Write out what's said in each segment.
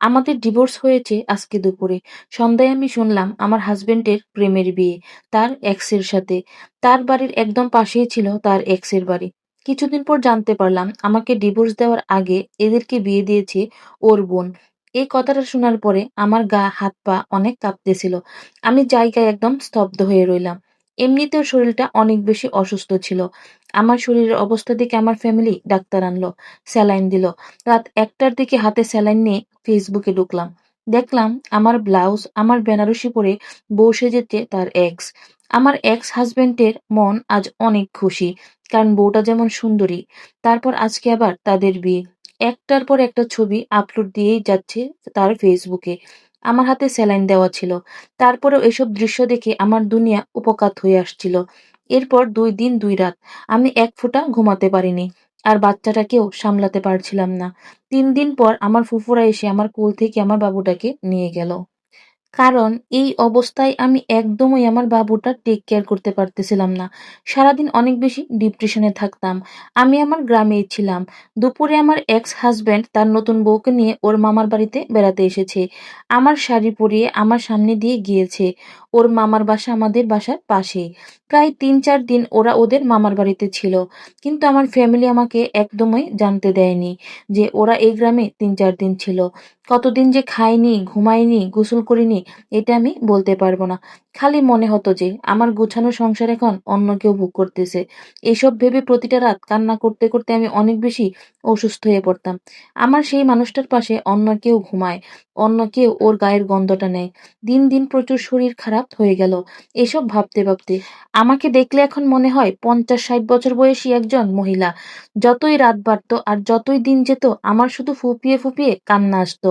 আমাদের ডিভোর্স হয়েছে আজকে দুপুরে। সন্ধ্যায় আমি শুনলাম আমার হাসব্যান্ডের প্রেমের বিয়ে, তার এক্সের সাথে। তার বাড়ির একদম পাশেই ছিল তার এক্সের বাড়ি। কিছুদিন পর জানতে পারলাম আমাকে ডিভোর্স দেওয়ার আগে এদেরকে বিয়ে দিয়েছে ওর বোন। এই কথাটা শোনার পরে আমার গা হাত পা অনেক কাঁপতেছিল। আমি জায়গায় একদম স্তব্ধ হয়ে রইলাম। এমনিতেও শরীরটা অনেক বেশি অসুস্থ ছিল। আমার শরীরের অবস্থা দেখে আমার ফ্যামিলি ডাক্তার আনলো, স্যালাইন দিল। রাত একটার দিকে হাতে স্যালাইন নিয়ে ফেসবুকে ঢুকলাম। দেখলাম আমার ব্লাউজ, আমার বেনারসি পরে বউ যেতে তার এক্স। আমার এক্স হাজবেন্ডের মন আজ অনেক খুশি। কারণ বউটা যেমন সুন্দরী। তারপর আজকে আবার তাদের বিয়ে। একটার পর একটা ছবি আপলোড দিয়েই যাচ্ছে তার ফেসবুকে। আমার হাতে স্যালাইন দেওয়া ছিল। তারপরেও এসব দৃশ্য দেখে আমার দুনিয়া উপকাত হয়ে আসছিল। এরপর দুই দিন, দুই রাত আমি এক ফোঁটা ঘুমাতে পারিনি। আর বাচ্চাটাকেও সামলাতে পারছিলাম না। তিন দিন পর আমার ফুফুরা এসে আমার কোল থেকে আমার বাবুটাকে নিয়ে গেল। কারণ এই অবস্থায় আমি একদমই আমার বাবুটা টেক কেয়ার করতে পারতেছিলাম না। সারাদিন অনেক বেশি ডিপ্রেশনে থাকতাম। আমি আমার গ্রামেই ছিলাম। দুপুরে আমার এক্স হাজব্যান্ড তার নতুন বউকে নিয়ে ওর মামার বাড়িতে বেড়াতে এসেছে। আমার শাড়ি পরিয়ে আমার সামনে দিয়ে গিয়েছে। ওর মামার বাসা আমাদের বাসার পাশেই। প্রায় তিন চার দিন ওরা ওদের মামার বাড়িতে ছিল। কিন্তু আমার ফ্যামিলি আমাকে একদমই জানতে দেয়নি যে ওরা এই গ্রামে তিন চার দিন ছিল। কতদিন যে খাইনি, ঘুমাইনি, গোসল করিনি এটা আমি বলতে পারব না। খালি মনে হতো যে আমার গোছানো সংসার এখন অন্য কেউ ভোগ করতেছে। এসব ভেবে প্রতিটা রাত কান্না করতে করতে আমি অনেক বেশি অসুস্থ হয়ে পড়তাম। আমার সেই মানুষটার পাশে অন্য কেউ ঘুমায়, অন্য কেউ ওর গায়ের গন্ধটা নেয়। দিন দিন প্রচুর শরীর খারাপ হয়ে গেল এসব ভাবতে ভাবতে। আমাকে দেখলে এখন মনে হয় পঞ্চাশ ষাট বছর বয়সী একজন মহিলা। যতই রাত বাড়ত আর যতই দিন যেত আমার শুধু ফুঁপিয়ে ফুঁপিয়ে কান্না আসতো।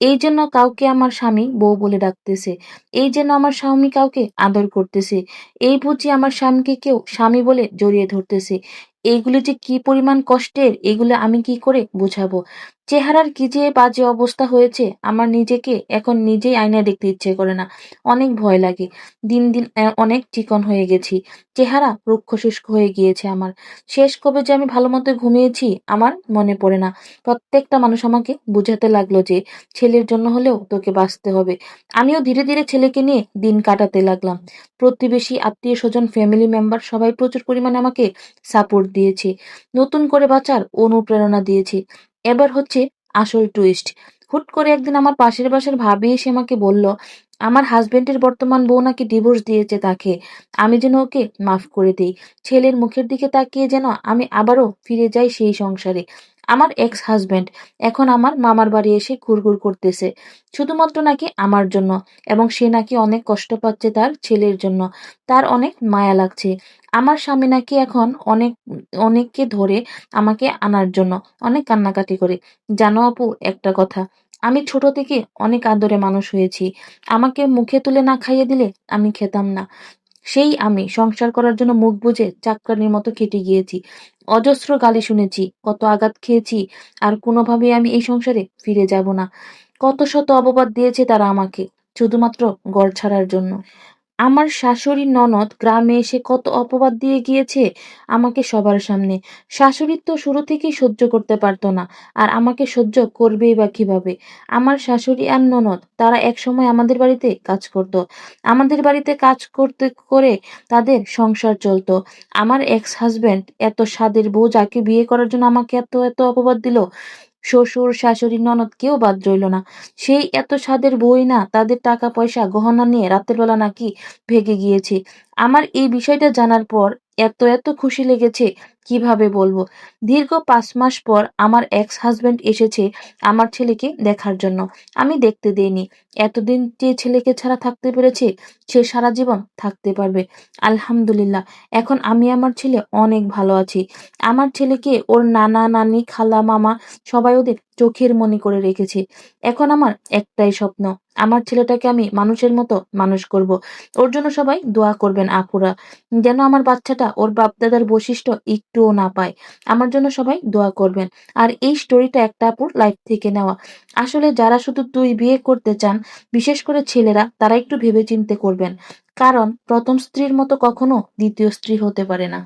এই জন্য কাউকে আমার স্বামী বউ বলে ডাকতেছে। এই যেন আমার স্বামী কাউকে আদর করতেছে। এই বুঝি আমার স্বামীকে কেউ স্বামী বলে জড়িয়ে ধরতেছে। এইগুলো যে কি পরিমাণ কষ্টের, এগুলো আমি কি করে বুঝাবো? চেহারার কি যে বাজে অবস্থা হয়েছে, আমার নিজেকে এখন নিজেই আয়নায় দেখতে ইচ্ছে করে না। অনেক ভয় লাগে। দিন দিন অনেক চিকন হয়ে গেছি। চেহারা রুক্ষ শুষ্ক হয়ে গিয়েছে আমার। শেষ কবে যে আমি ভালো মতো ঘুমিয়েছি, আমার মনে পড়ে না। প্রত্যেকটা মানুষ আমাকে বুঝাতে লাগল যে ছেলের জন্য হলেও তোকে বাঁচতে হবে। আমিও ধীরে ধীরে ছেলেকে নিয়ে দিন কাটাতে লাগলাম। প্রতিবেশী, আত্মীয়-স্বজন, ফ্যামিলি মেম্বার সবাই প্রচুর পরিমাণে আমাকে সাপোর্ট দিয়েছে। নতুন করে বাঁচার অনুপ্রেরণা দিয়েছে। এবার হচ্ছে আসল টুইস্ট। হুট করে একদিন আমার পাশের বাসার ভাবি এসে আমাকে বলল, আমার হাজবেন্ডের বর্তমান বউ নাকি ডিভোর্স দিয়েছে তাকে। আমি যেন ওকে মাফ করে দিই ছেলের মুখের দিকে তাকিয়ে যেন আমি আবারও ফিরে যাই সেই সংসারে। আমার এক্স হাজব্যান্ড এখন আমার মামার বাড়ি এসে ঘুরঘুর করতেছে। শুধুমাত্র নাকি আমার জন্য এবং সে নাকি অনেক কষ্ট পাচ্ছে তার ছেলের জন্য। তার অনেক মায়া লাগছে। আমার স্বামী নাকি এখন অনেক অনেককে ধরে আমাকে আনার জন্য অনেক কান্নাকাটি করে। জানো আপু একটা কথা, আমি ছোট থেকে অনেক আদরে মানুষ হয়েছি। আমাকে মুখে তুলে না খাইয়ে দিলে আমি খেতাম না। সেই আমি সংসার করার জন্য মুখ বুঝে চাকরানির মতো খেটে গিয়েছি। অজস্র গালি শুনেছি, কত আঘাত খেয়েছি আর কোনোভাবেই আমি এই সংসারে ফিরে যাব না। কত শত অপবাদ দিয়েছে তারা আমাকে শুধুমাত্র গড় ছাড়ার জন্য। আমার শাশুড়ি ননদ গ্রামে এসে কত অপবাদ দিয়ে গিয়েছে আমাকে সবার সামনে। শাশুড়ির তো শুরু থেকেই সহ্য করতে পারতো না। আর আমাকে সহ্য করবেই বা কীভাবে? আমার শাশুড়ি আর ননদ, তারা একসময় আমাদের বাড়িতে কাজ করত। আমাদের বাড়িতে কাজ করতে করে তাদের সংসার চলত। আমার এক্স হাজব্যান্ড এত স্বাদের বউ যাকে বিয়ে করার জন্য আমাকে এত এত অপবাদ দিল শ্বশুর, শাশুড়ি, ননদ কেউ বাদ রইল না। সেই এত স্বাদের বই না তাদের টাকা পয়সা গহনা নিয়ে রাতের বেলা নাকি ভেগে গিয়েছে। আমার এই বিষয়টা জানার পর এত এত খুশি লেগেছে কীভাবে বলব। দীর্ঘ পাঁচ মাস পর আমার এক্স হাজব্যান্ড এসেছে আমার ছেলেকে দেখার জন্য। আমি দেখতে দেইনি। এতদিন যে ছেলেকে ছাড়া থাকতে পেরেছে সে সারা জীবন থাকতে পারবে। আলহামদুলিল্লাহ এখন আমি আমার ছেলে অনেক ভালো আছি। আমার ছেলেকে ওর নানা, নানি, খালা, মামা সবাই ওদের চোখের মনে করে রেখেছে। এখন আমার একটাই স্বপ্ন আমার ছেলেটাকে আমি মানুষের মতো মানুষ করব। ওর জন্য সবাই দোয়া করবেন আপুরা। যেন আমার বাচ্চাটা ওর বাপ-দাদার বৈশিষ্ট্য একটুও না পায়। আমার জন্য সবাই দোয়া করবেন। আর এই স্টোরিটা একটা আপুর লাইফ থেকে নেওয়া। আসলে যারা শুধু তুই বিয়ে করতে চান, বিশেষ করে ছেলেরা তারা একটু ভেবে চিন্তে করবেন। কারণ প্রথম স্ত্রীর মতো কখনো দ্বিতীয় স্ত্রী হতে পারে না।